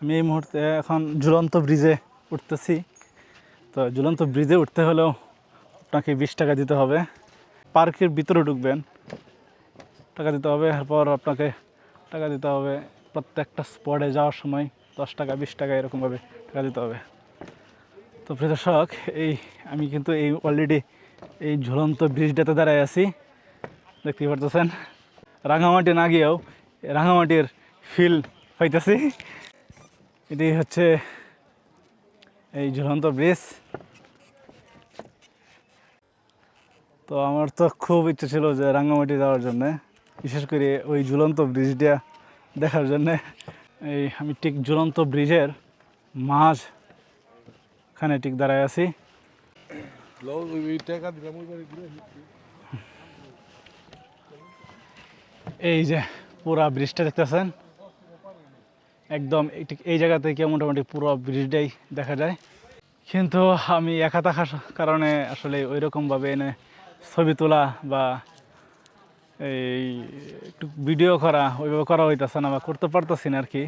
আমি এই মুহূর্তে এখন ঝুলন্ত ব্রিজে উঠতেছি। তো ঝুলন্ত ব্রিজে উঠতে হলেও আপনাকে বিশ টাকা দিতে হবে। পার্কের ভিতরে ঢুকবেন। টাকা দিতে হবে, এরপর আপনাকে টাকা দিতে হবে প্রত্যেকটা স্পটে যাওয়ার সময় দশ টাকা, বিশ টাকা এরকমভাবে টাকা দিতে হবে। তো প্রিয় দর্শক, এই আমি কিন্তু এই অলরেডি এই ঝুলন্ত ব্রিজটাতে দাঁড়ায় আছি। দেখতেই পারতেছেন? রাঙামাটি না গিয়েও রাঙামাটির ফিল পাইতেছি। এটি হচ্ছে এই ঝুলন্ত ব্রিজ তো আমার তো খুব ইচ্ছে ছিল যে রাঙ্গামাটি যাওয়ার জন্যে, বিশেষ করে ওই ঝুলন্ত ব্রিজটা দেখার জন্যে। এই আমি ঠিক ঝুলন্ত ব্রিজের মাঝ খানে ঠিক দাঁড়ায় আছি। এই যে পুরা ব্রিজটা দেখতেছেন? একদম, এই জায়গা থেকে মোটামুটি পুরো ব্রিজটাই দেখা যায়। কিন্তু আমি একা থাকার কারণে আসলে ওই রকমভাবে এনে ছবি তোলা বা এই একটু ভিডিও করা, ওইভাবে করা হইতেছে না বা করতে পারতেছি না আর কি।